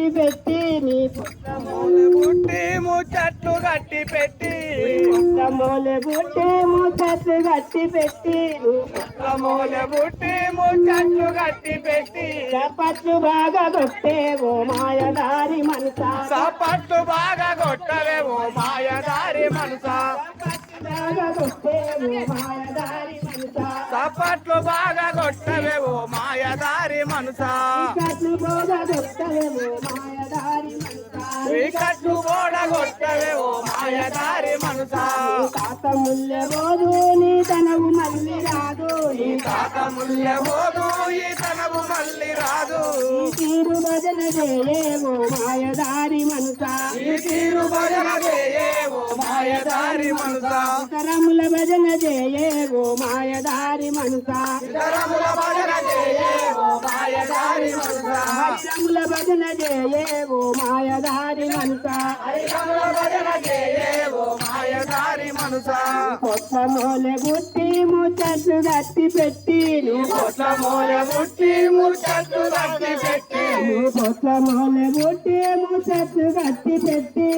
గట్టి పెట్టి నీ మూల బుట్టి ముచ్చట్లు గట్టి పెట్టి. పుట్టమూలె బుట్టి ముచ్చట్లు గట్టి పెట్టి మూల బుట్టి ముచ్చట్లు గట్టి పెట్టి. చప్పట్లు బాగా కొట్టేవో మాయదారి మనసా. సపట్టు బాగా కొట్టలేవు మాయదారి మనసా. బాగా కొట్టేవో మాయదారి మనసా. సపట్లు బాగా కొట్టలేవు మాయదారి మనసా. ముల్లె రోజు నీ తనవు మళ్ళీ రాదు. నీ తాత ముల్లె పోదు ఈ తనవు మళ్ళీ రాదు. తీరు భజన చేయేవో మాయదారి మనసా ఈ తీరు భజన చేయేవు మాయదారి మనసా తరముల భజన చేయేవో మాయదారి మనసా ఇతరముల భజన చేయేవు మాయదారి మనసా తరముల భజన చేయేవో మాయదారి మనసా హరికముల భజన మనసా కొత్త మూలె గుట్టి ముచ్చట్లు గట్టి పెట్టి కొట్ల మూల ముట్టి ముచ్చట్లు గట్టి పెట్టి కొత్త మూలె గుట్టి ముచ్చట్లు గట్టి పెట్టి.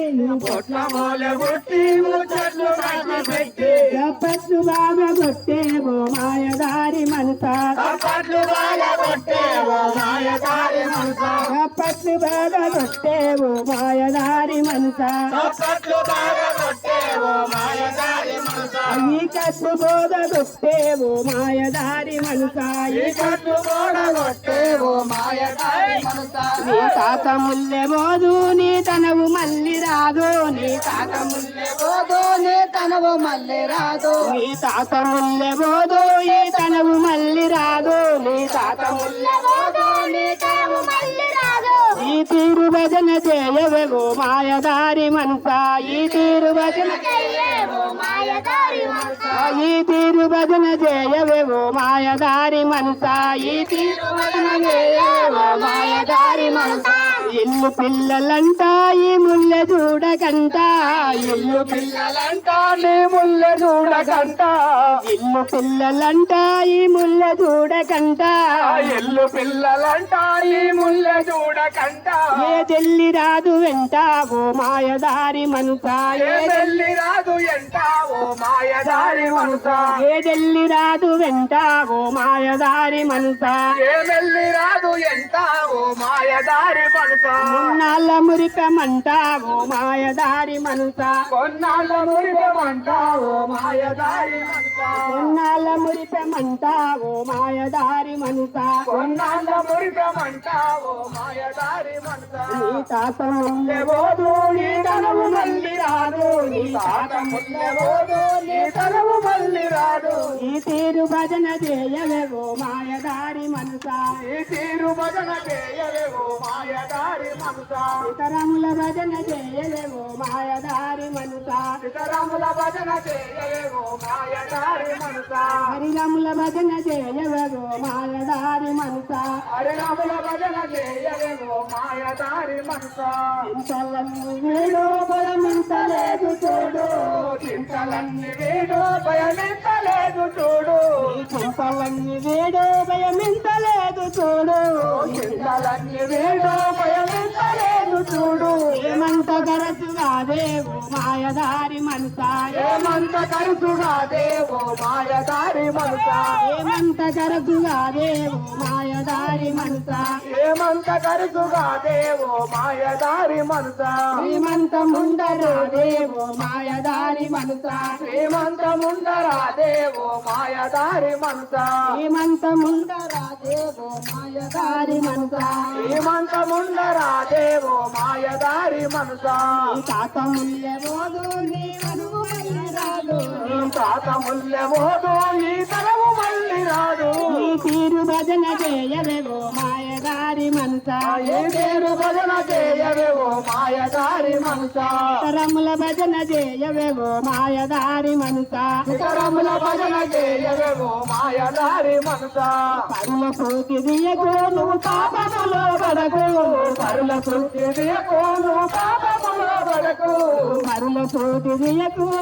కొట్ల మూల ముట్టి ముచ్చట్లు గట్టి పెట్టి. చప్పట్లు బాగా కొట్టేవో మాయదారి మనసా. సపట్లు బాగా కొట్టేవు మాయదారి మనసా. చప్పట్లు బాగా కొట్టేవో మాయదారి మనసా. సపట్లు బాగా కొట్టేవు మాయదారి మనసా. ఈ కట్లు బోధ కొట్టేవో మాయదారి మనసా. ఈ కట్లు కూడా కొట్టేవు మాయదారి నీ తాత ముల్లె బోధు నీ తనవు మళ్ళీ రాదు. నీ తాత ముల్లె పోదు నీ తనవు మళ్ళీ రాదు. నీ తాత ముల్లె బోధు ఈ తనవు మళ్ళీ రాదు. నీ తాత ముల్లె బోధు నీ తనవు మళ్ళీ రాదు. ఈ తీరు భజన చేయవేవో మాయదారి మనసా ఈ తీరు భజన ఈ తీరు భజన చేయవేవో మాయదారి మనసా ఈ తీరు భజన చేయవేవో మాయదారి మనసా. ఇల్లు పిల్లలంట ఈ ముల్లె చూడకంట ఇల్లు పిల్లలంట నీ ముళ్ళ చూడకంట ఇల్లు పిల్లలంట ఈ ముల్లె చూడకంట ఇల్లు పిల్లలంట ఈ ముళ్ళ చూడకంట ఏ తెల్లి రాదు వెంట ఓ మాయదారి మనసా ఏ వెళ్ళి రాదు ఎంట ఓ మాయదారి మనసా ఏ తెల్లి రాదు వెంట ఓ మాయదారి మనసా ఏ వెళ్ళి రాదు ఎంట ఓ మాయదారి మనసా మున్నాళ్ళ మురికమంట ఓ మాయదారి మనసా? కొన్నాళ్ళ మురిపమంట ఓ మాయదారి మనసా? మున్నాళ్ళ మురికమంట ఓ మాయదారి మనసా? కొన్నాళ్ళ మురిపమంట ఓ మాయదారి మనసా? నీ తాత పోదు నీ తనవు మళ్ళీ రాదు. నీ తాత పోదు నీ తనవు మళ్ళీ రాదు. ఈ తీరు భజన చేయవేవో మాయదారి మనసా? ఈ తీరు భజన చేయలేవు మాయదారి మనసా ఇతరముల భజన చేయలేవో మాయదారి మనసా. ఇతరముల భజన చేయలేవు మాయదారి మనసా. హరిరముల భజన చేయవేవో మాయదారి మనసా. హరిరాముల భజన చేయలేవు మాయదారి మనసా. ఇంతలన్నీ వీడు బలమింతలేదు చూడు. చింతలన్నీ వీడు భయమింతలేదు చూడు. చింతలన్నీ వీడు భయమింతలేదు చూడు. చింతలన్నీ వీడు భయమింతలేదు చూడు. ఏమంత గరసుగా దేవు మాయదారి మనసా. ఏమంత కరుసుగా దేవో మాయదారి మనసా. ఏమంత గరసుగా దేవు మాయదారి మనసా. ఏమంత కరుసుగా దేవో మాయదారి మనసా. శ్రీమంత ముందరా దేవు మాయదారి మనసా. శ్రీమంత ముందరా దేవో మాయదారి మనసా. శ్రీమంత ముందరా దేవు మాయదారి మనసా. శ్రీమంత ముందరా దేవో మాయదారి మనసా. తాత ముల్లె పోదు నీ మనువు మళ్ళీ రాదు నీ తాత ముల్లెమోదు ఈ తరము మళ్ళీ రాదు. ఈ తీరు భజన చేయవేవో మాయదారి మనసా ఏ భజన చేయవేవో మాయదారి మనసా తరముల భజన చేయవేవో మాయదారి మనసా ఇతరముల భజన చేయవేవో మాయదారి మనసా పరుల సోకి దియకు నువ్వు పాపములో పడకు. పరుల కోను పాపములో వరకు మరుల తోటి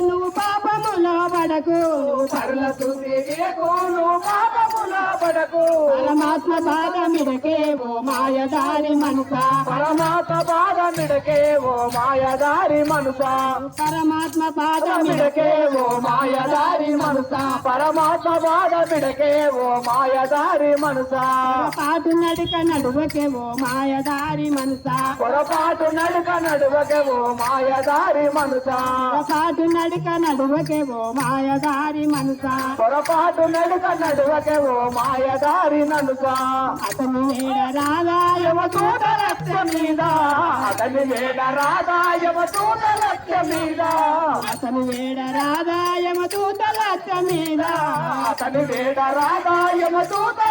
నువ్వు పాప పాపములో పడకు. పరుల పాపములో పడకు. పరమాత్మ పాదమిడకే ఓ మాయదారి మనస. పరమాత్మ బాధ మిడకే ఓ మాయదారి మనస. పరమాత్మ పాదమిడకే మిడకే ఓ మాయదారి మనస. పరమాత్మ బాధ మిడకే ఓ మాయదారి మనస. పాటు నడిక నడువకే ఓ మాయదారి మనస. పొరపాటు నడుక నడువకే ఓ మాయదారి మనస. పాటు నడిక నడువకే ఓ మాయదారి మనస పొరపాటు నడుక నడువకే ఓ మాయదారి నడుక అతని వేడ రాగాయమ యమదూత లక్ష్య మీద. అతని వేడ రాధాయమ దూత లక్ష్య మీద. అతని వేడ రాగాయమ తూత లక్ష మీద. అతని వేడ రాధాయమ మీద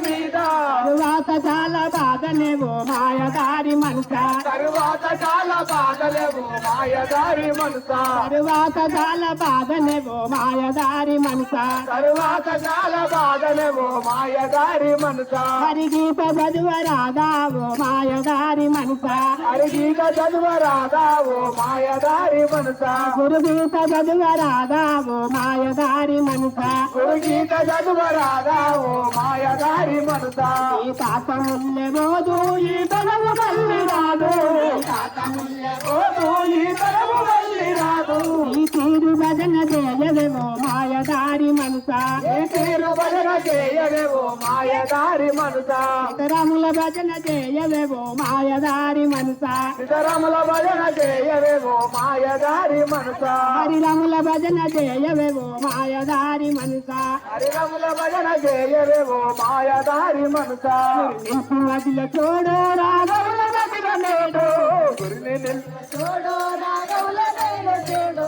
తరువాత చాలా బాధనే ఓ మాయదారి మనస తరువాత చాలా బాధలేవు మాయదారి మనస తరువాత చాలా బాధనే ఓ మాయదారి మనస తరువాత చాలా బాధలేవు మాయదారి మనస హరిగీత చదువ రాదా ఓ మాయదారి మనస హరిగీత చదువ రాధా ఓ మాయదారి మనస గురుగీత చదువ రాదా ఓ మాయదారి మనస గురుగీత చదువ రాధా ఓ మాయదారి మనస ఈ తాతముల్లె రోజు ఈ తనము మళ్ళీ రాదు. ఓ ఈ తరము మళ్ళీ రాదు. ఈ తీరు భజన చేయవేమో మాయదారి మనస ఈ తీరు భజన చేయవేవో మాయదారి మనస ఇతరముల భజన చేయవేమో మాయదారి మనస ఇతరముల భజన చేయవేవో మాయదారి మనస హరిరముల భజన చేయవేమో మాయదారి మనస హరిరముల భజన చేయవేవో మాయదారి మనస నింపు మదిల చూడు రాఘవుల మదిల నేడు గురిని నిల్ గురు నింపు మదిల